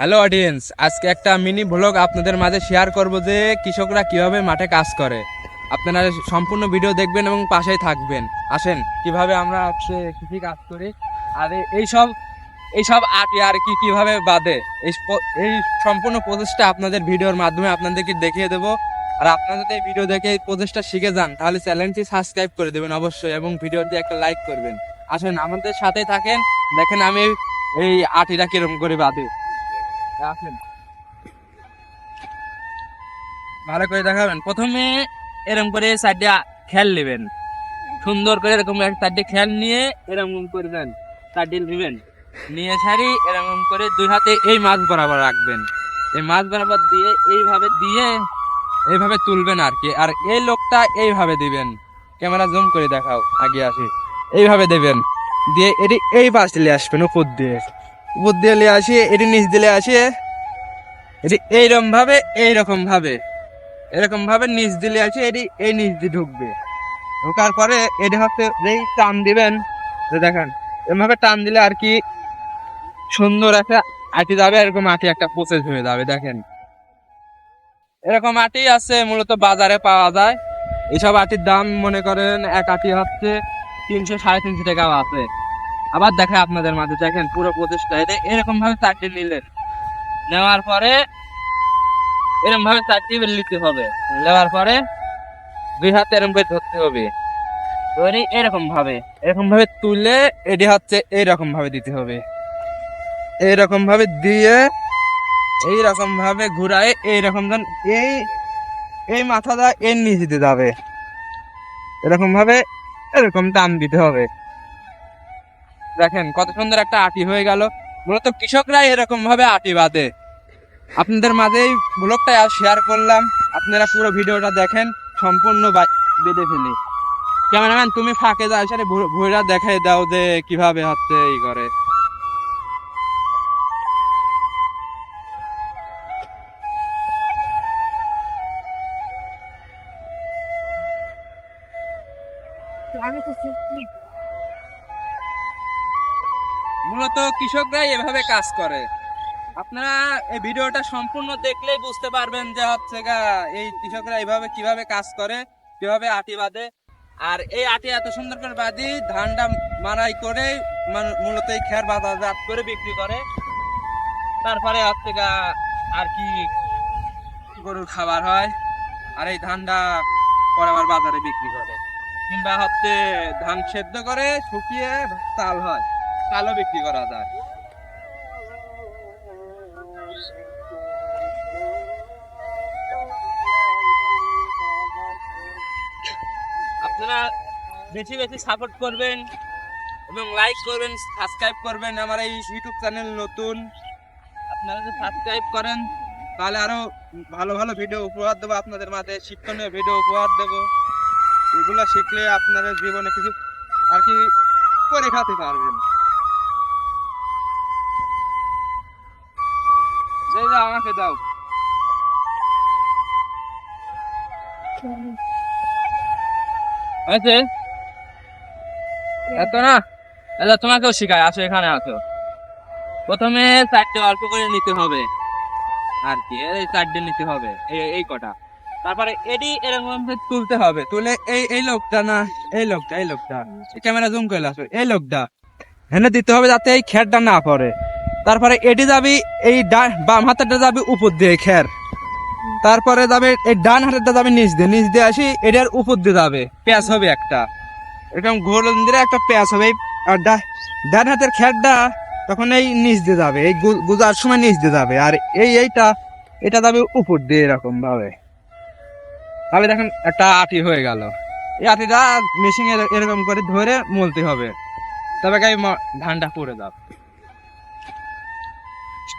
Hello audience আজকে একটা mini blog আপনাদের মাঝে শেয়ার করব যে কৃষকরা কীভাবে মাঠে কাজ করে। আপনারা সম্পূর্ণ ভিডিও দেখবেন এবং পাশেই থাকবেন। আসেন, কীভাবে আমরা হচ্ছে কৃষি কাজ করি। আর এই সব এই সব আটি আর কি কীভাবে বাদে এই এই সম্পূর্ণ প্রসেসটা আপনাদের ভিডিওর মাধ্যমে আপনাদেরকে দেখিয়ে দেবো। আর আপনারা যদি এই ভিডিও দেখে এই প্রসেসটা শিখে যান, তাহলে চ্যানেলটি সাবস্ক্রাইব করে দেবেন অবশ্যই এবং ভিডিওটি একটা লাইক করবেন। আসেন, আমাদের সাথেই থাকেন। দেখেন আমি এই আটিটা কীরকম করে বাদে ভালো করে দেখাবেন। প্রথমে এরকম করে সাইডে খেয়াল নেবেন। সুন্দর করে এরকম এক সাইডে খেয়াল নিয়ে এরকম করবেন সাইডে নেবেন। নিয়ে সারি এরকম করে দুই হাতে এই মাছ বরাবর রাখবেন। এই মাছ বরাবর দিয়ে এইভাবে দিয়ে এইভাবে তুলবেন আর কি। আর এই লোকটা এইভাবে দিবেন। ক্যামেরা জুম করে দেখাও। আগে আসি। এইভাবে দেবেন। দিয়ে এটি এই পাশ দিলে আসবেন উপর দিয়ে। উপর নিয়ে আসি, এটি নিচ দিলে আসি। এটি এইরকম ভাবে এইরকম ভাবে। এরকম ভাবে নিচ দিলে আসি, এটি এই নিচ দিয়ে ঢুকবে। ঢোকার পরে এটি হচ্ছে এই টান দিবেন, যে দেখেন, এভাবে টান দিলে আর কি সুন্দর একটা আটি যাবে, এরকম আটি একটা প্রসেস হয়ে যাবে, দেখেন। এরকম আটি আছে, মূলত বাজারে পাওয়া যায়। এইসব আটির দাম মনে করেন, এক আটি হচ্ছে তিনশো সাড়ে তিনশো টাকাও আছে। আবার দেখে আপনাদের মাঝে, দেখেন পুরো প্রচেষ্টা এটা এরকম ভাবে চারটি নিলেন নেওয়ার পরে এরকম ভাবে চারটি নিতে হবে। নেওয়ার পরে দুই হাতে এরকম করে ধরতে হবে। ধরে এরকম ভাবে এরকম ভাবে তুলে এটি হচ্ছে এইরকম ভাবে দিতে হবে। এইরকম ভাবে দিয়ে এইরকম ভাবে ঘুরায়, এইরকম ধর এই এই মাথাটা এর নিচে যাবে। এরকম ভাবে এরকম টান দিতে হবে। দেখেন কত সুন্দর একটা আটি হয়ে গেল। মূলত কৃষকরাই এরকম ভাবে আটি বাঁধে। আপনাদের মাঝে এই ব্লগটা শেয়ার করলাম। আপনারা পুরো ভিডিওটা দেখেন, সম্পূর্ণ বেঁধে ফেলি। ক্যামেরাম্যান, তুমি ফাঁকে যাও সাথে ভুইরা দেখাই দাও যে কীভাবে হচ্ছে এই করে মূলত কৃষকরাই এভাবে কাজ করে। আপনারা এই ভিডিওটা সম্পূর্ণ দেখলেই বুঝতে পারবেন যে হচ্ছে এই কৃষকরা এইভাবে কীভাবে কাজ করে, কীভাবে আটি বাঁধে। আর এই আটি এত সুন্দর করে বাঁধি ধানটা মারাই করে মূলত এই খের বাজারজাত করে বিক্রি করে। তারপরে হচ্ছে আর কি গরুর খাবার হয়, আর এই ধানটা পরে আবার বাজারে বিক্রি করে। কিংবা হচ্ছে ধান সেদ্ধ করে শুকিয়ে চাল হয়। চালও বিক্রি করা যায়। আপনারা বেশি বেশি সাপোর্ট করবেন এবং লাইক করবেন সাবস্ক্রাইব করবেন আমার এই ইউটিউব চ্যানেল নতুন। আপনারা যদি সাবস্ক্রাইব করেন, তাহলে আরও ভালো ভালো ভিডিও উপহার দেবো আপনাদের মাঝে, শিক্ষণীয় ভিডিও উপহার দেবো। এগুলো শিখলে আপনারা জীবনে কিছু আর কি করে খাতে পারবেন। এই দাও আমাকে দাও। হয়েছে এত না? আচ্ছা তোমাকেও শিখায় আসো এখানে, আসো। প্রথমে চারটে অল্প করে নিতে হবে। আর কি, এই চারটে নিতে হবে, এই এই কটা। তারপরে এডি এরকম তুলতে হবে, তুলে এই এই লোকটা না, এই লোকটা এই লোকটা। ক্যামেরা জুম করে আসো, এই লোকটা। হেনে দিতে হবে যাতে এই খেরটা না পড়ে। তারপরে এটি যাবি এই ডা- বাম হাতেরটা যাবি উপর দিয়ে, খের। তারপরে যাবে এই ডান হাতেরটা যাবে নিচ দিয়ে। নিচ দিয়ে আসি, এটার উপর দিয়ে যাবে। প্যাঁচ হবে একটা। এরকম ঘোর দিলে একটা প্যাঁচ হবে। আর ডান হাতের খেরটা তখন এই নিচ দিয়ে যাবে। এই গুজার সময় নিচ দিয়ে যাবে। আর এই এইটা, এটা যাবে উপর দিয়ে এরকম ভাবে তাহলে দেখেন, একটা আটি হয়ে গেল। এই আটিটা মেশিনে এরকম করে ধরে মলতে হবে। তবে গাই ধানটা পড়ে যাবে।